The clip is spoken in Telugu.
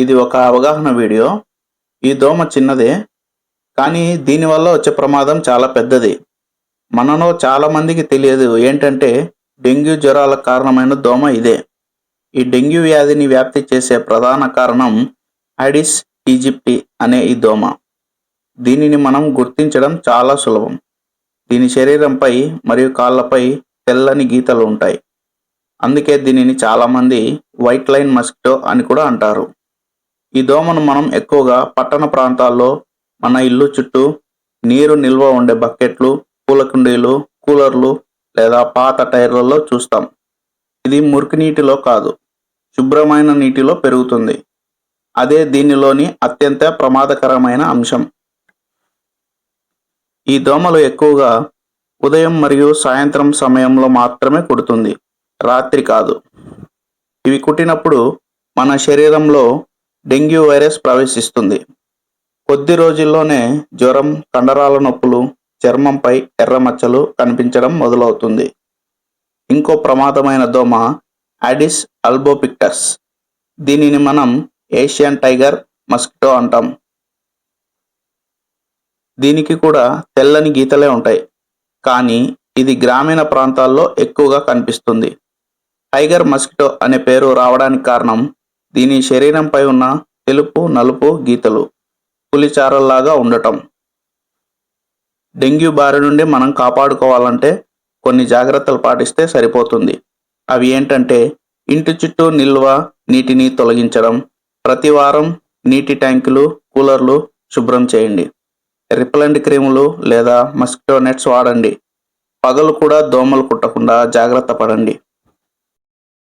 ఇది ఒక అవగాహన వీడియో. ఈ దోమ చిన్నదే కానీ దీనివల్ల వచ్చే ప్రమాదం చాలా పెద్దది. మనలో చాలా మందికి తెలియదు ఏంటంటే డెంగ్యూ జ్వరాలకు కారణమైన దోమ ఇదే. ఈ డెంగ్యూ వ్యాధిని వ్యాప్తి చేసే ప్రధాన కారణం ఐడిస్ ఈజిప్టి అనే ఈ దోమ. దీనిని మనం గుర్తించడం చాలా సులభం. దీని శరీరంపై మరియు కాళ్ళపై తెల్లని గీతలు ఉంటాయి. అందుకే దీనిని చాలామంది వైట్ లైన్ మస్కిటో అని కూడా అంటారు. ఈ దోమను మనం ఎక్కువగా పట్టణ ప్రాంతాల్లో మన ఇల్లు చుట్టూ నీరు నిల్వ ఉండే బకెట్లు పూల కుండీలు కూలర్లు లేదా పాత టైర్లలో చూస్తాం. ఇది మురికి నీటిలో కాదు శుభ్రమైన నీటిలో పెరుగుతుంది. అదే దీనిలోని అత్యంత ప్రమాదకరమైన అంశం. ఈ దోమలు ఎక్కువగా ఉదయం మరియు సాయంత్రం సమయంలో మాత్రమే కుడుతుంది రాత్రి కాదు. ఇవి కుట్టినప్పుడు మన శరీరంలో డెంగ్యూ వైరస్ ప్రవేశిస్తుంది. కొద్ది రోజుల్లోనే జ్వరం కండరాల నొప్పులు చర్మంపై ఎర్ర మచ్చలు కనిపించడం మొదలవుతుంది. ఇంకో ప్రమాదమైన దోమ అడిస్ అల్బోపిక్టస్. దీనిని మనం ఏషియన్ టైగర్ మస్కిటో అంటాం. దీనికి కూడా తెల్లని గీతలే ఉంటాయి. కానీ ఇది గ్రామీణ ప్రాంతాల్లో ఎక్కువగా కనిపిస్తుంది. టైగర్ మస్కిటో అనే పేరు రావడానికి కారణం దీని శరీరంపై ఉన్న తెలుపు నలుపు గీతలు పులిచారల్లాగా ఉండటం. డెంగ్యూ బారి నుండి మనం కాపాడుకోవాలంటే కొన్ని జాగ్రత్తలు పాటిస్తే సరిపోతుంది. అవి ఏంటంటే ఇంటి చుట్టూ నిల్వ నీటిని తొలగించడం ప్రతి వారం నీటి ట్యాంకులు కూలర్లు శుభ్రం చేయండి. రిపలెంట్ క్రీములు లేదా మస్కిటో నెట్స్ వాడండి. పగలు కూడా దోమలు కుట్టకుండా జాగ్రత్త పడండి.